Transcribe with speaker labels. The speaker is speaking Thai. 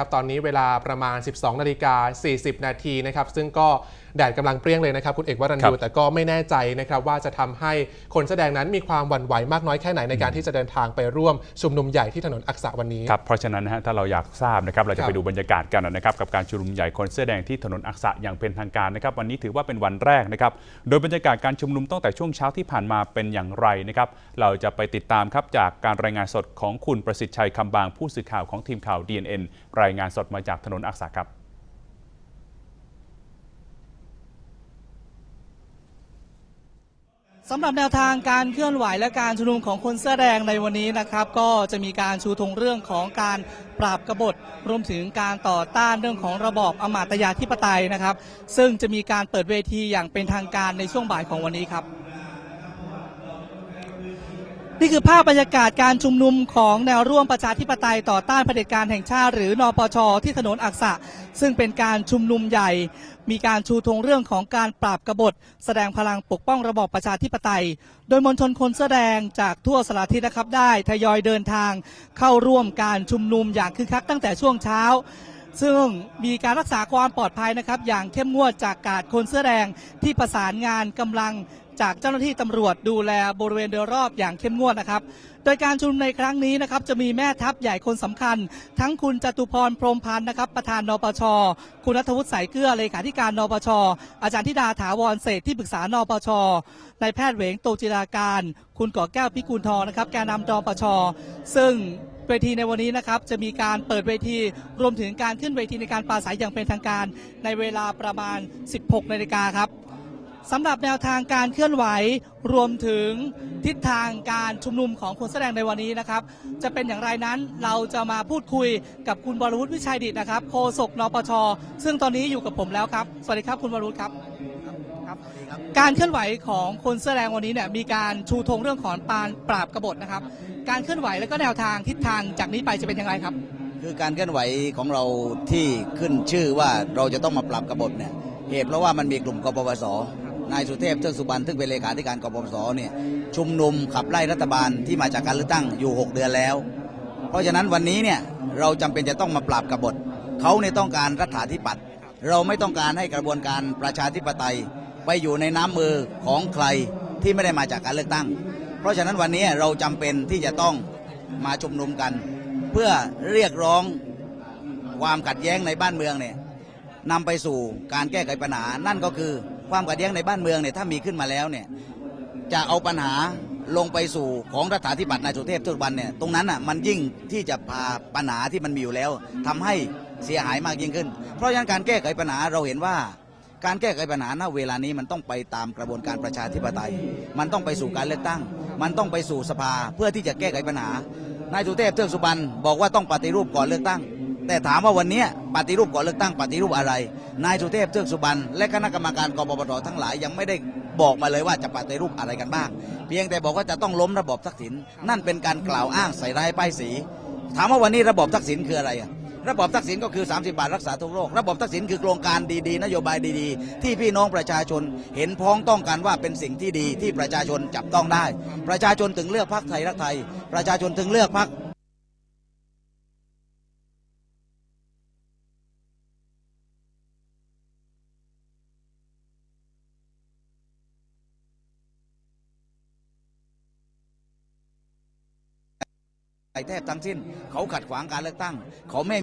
Speaker 1: ครับตอนนี้เวลาประมาณ 12 นาฬิกา 40 นาทีนะครับ ซึ่งก็ แดดกำลังเปรี้ยงเลยนะครับ คุณเอกวรัญ
Speaker 2: ครั
Speaker 1: ยู
Speaker 2: บ
Speaker 1: แต่ก็ไม่แน่ใจนะครับว่าจะทำให้คนแสดงนั้นมีความหวั่นไหวมากน้อยแค่ไหนในการที่จะเดินทางไปร่วมชุมนุมใหญ่ที่ถนนอักษะวันนี้
Speaker 2: ครับเพราะฉะนั้นนะฮะถ้าเราอยากทราบนะครับเรา
Speaker 1: ค
Speaker 2: จะ
Speaker 1: รับ
Speaker 2: ไปดูบรรยากาศกันนะครับกับการชุมนุมใหญ่คนเสื้อแดงที่ถนนอักษะอย่างเป็นทางการนะครับวันนี้ถือว่าเป็นวันแรกนะครับโดยบรรยากาศการชุมนุมตั้งแต่ช่วงเช้าที่ผ่านมาเป็นอย่างไรนะครับเราจะไปติดตามครับจากการรายงานสดของคุณประสิทธิ์ชัยคำบางผู้สื่อข่าวของทีมข่าว DNN รายงานสดมาจากถนนอักษะครับ
Speaker 3: สำหรับแนวทางการเคลื่อนไหวและการชุมนุมของคนเสื้อแดงในวันนี้นะครับ ก็จะมีการชูธงเรื่องของการปราบกบฏรวมถึงการต่อต้านเรื่องของระบอบอมาตยาธิปไตยนะครับ ซึ่งจะมีการเปิดเวทีอย่างเป็นทางการในช่วงบ่ายของวันนี้ครับ นี่คือภาพบรรยากาศการชุมนุมของแนวร่วมประชาธิปไตยต่อต้านเผด็จการแห่งชาติ หรือนปชที่ถนนอักษะ ซึ่งเป็นการชุมนุมใหญ่ มีการชูธงเรื่องของการปราบกบฏ แสดงพลังปกป้องระบอบประชาธิปไตย โดยมวลชนคนเสื้อแดงจากทั่วสารทิศนะครับได้ทยอยเดินทาง เข้าร่วมการชุมนุมอย่างคึกคักตั้งแต่ช่วงเช้าซึ่งมีการรักษาความปลอดภัยนะครับ อย่างเข้มงวดจากกาดคนเสื้อแดงที่ประสานงานกำลัง จากเจ้าหน้าที่ตำรวจดูแลบริเวณโดยรอบอย่างเข้มงวดนะครับ โดยการชุมนุมในครั้งนี้นะครับจะมีแม่ทัพใหญ่คนสำคัญ ทั้งคุณจตุพรพรมพันธ์นะครับประธานนปช คุณนัทวุฒิสายเกลือเลขาธิการนปช อาจารย์ธิดาถาวรเศษที่ปรึกษานปชนายแพทย์เหวงโตจิราการ คุณก่อแก้วพิกุลทองนะครับแกนนำนปช ซึ่งเวทีในวันนี้นะครับจะมีการเปิดเวทีรวมถึงการขึ้นเวทีในการปราศัยอย่างเป็นทางการในเวลาประมาณ 16 นาฬิกาครับ สำหรับแนวทางการเคลื่อนไหวรวมถึงทิศทางการชุมนุมของคนแสดงในวันนี้นะครับ จะเป็นอย่างไรนั้นเราจะมาพูดคุยกับคุณบรวุฒิวิชัยดิตนะครับโฆษกนปช ซึ่งตอนนี้อยู่กับผมแล้วครับ สวัสดีครับคุณบรวุฒิครับครับ การเคลื่อนไหวของคนเสื้อแดงวันนี้เนี่ยมีการชูธงเรื่องของปานปราบกบฏนะครับ การเคลื่อนไหวและก็แนวทางทิศทางจากนี้ไปจะเป็นอย่างไรครับ
Speaker 4: คือการเคลื่อนไหวของเราที่ขึ้นชื่อว่าเราจะต้องมาปรับกบฏเนี่ยเหตุเพราะว่ามันมีกลุ่มกปปส นายสุเทพเทือกสุบรรณซึ่งเป็นเลขาธิการกปปสเนี่ยชุมนุมขับไล่รัฐบาลที่มาจากการเลือกตั้งอยู่ 6 เดือนแล้ว เพราะฉะนั้นวันนี้เนี่ยเราจำเป็นจะต้องมาปราบกบฏเขาเนี่ยต้องการรัฐาธิปัตย์เราไม่ต้องการให้กระบวนการประชาธิปไตย ไปอยู่ในน้ำมือของใครที่ไม่ได้มาจากการเลือกตั้ง เพราะฉะนั้นวันนี้เราจำเป็นที่จะต้องมาชุมนุมกัน เพื่อเรียกร้องความขัดแย้งในบ้านเมืองเนี่ยนำไปสู่การแก้ไขปัญหานั่นก็คือ ความขัดแย้งในบ้านเมืองเนี่ยถ้ามีขึ้นมาแล้วเนี่ยจะเอาปัญหาลงไปสู่ของรัฐาธิปัตย์นายสุเทพทุกวันเนี่ยตรงนั้นอะมันยิ่งที่จะพาปัญหาที่มันมีอยู่แล้วทำให้เสียหายมากยิ่งขึ้น เพราะฉะนั้นการแก้ไขปัญหาเราเห็นว่า การแก้ไขปัญหาณเวลานี้มันต้องไปตามกระบวนการประชาธิปไตย มันต้องไปสู่การเลือกตั้ง มันต้องไปสู่สภาเพื่อที่จะแก้ไขปัญหานายสุเทพเทือกสุบรรณบอกว่าต้องปฏิรูปก่อนเลือกตั้ง แต่ถามว่าวันนี้ปฏิรูปก่อนเลือกตั้งปฏิรูปอะไร นายสุเทพเทือกสุบรรณและคณะกรรมการกปปสทั้งหลายยังไม่ได้บอกมาเลยว่าจะปฏิรูปอะไรกันบ้าง เพียงแต่บอกว่าจะต้องล้มระบอบทักษิณนั่นเป็นการกล่าวอ้างใส่ร้ายป้ายสี ถามว่าวันนี้ระบอบทักษิณคืออะไรอะระบอบทักษิณก็คือ 30 บาทรักษาทุกโรค ระบอบทักษิณคือโครงการดีๆ นโยบายดีๆ ที่พี่น้องประชาชนเห็นพ้องต้องกันว่าเป็นสิ่งที่ดีที่ประชาชนจับต้องได้ ประชาชนถึงเลือกพรรคไทยรักไทย ประชาชนถึงเลือกพรรค แทบทั้งสิ้น เขาขัดขวางการเลือกตั้ง เขาไม่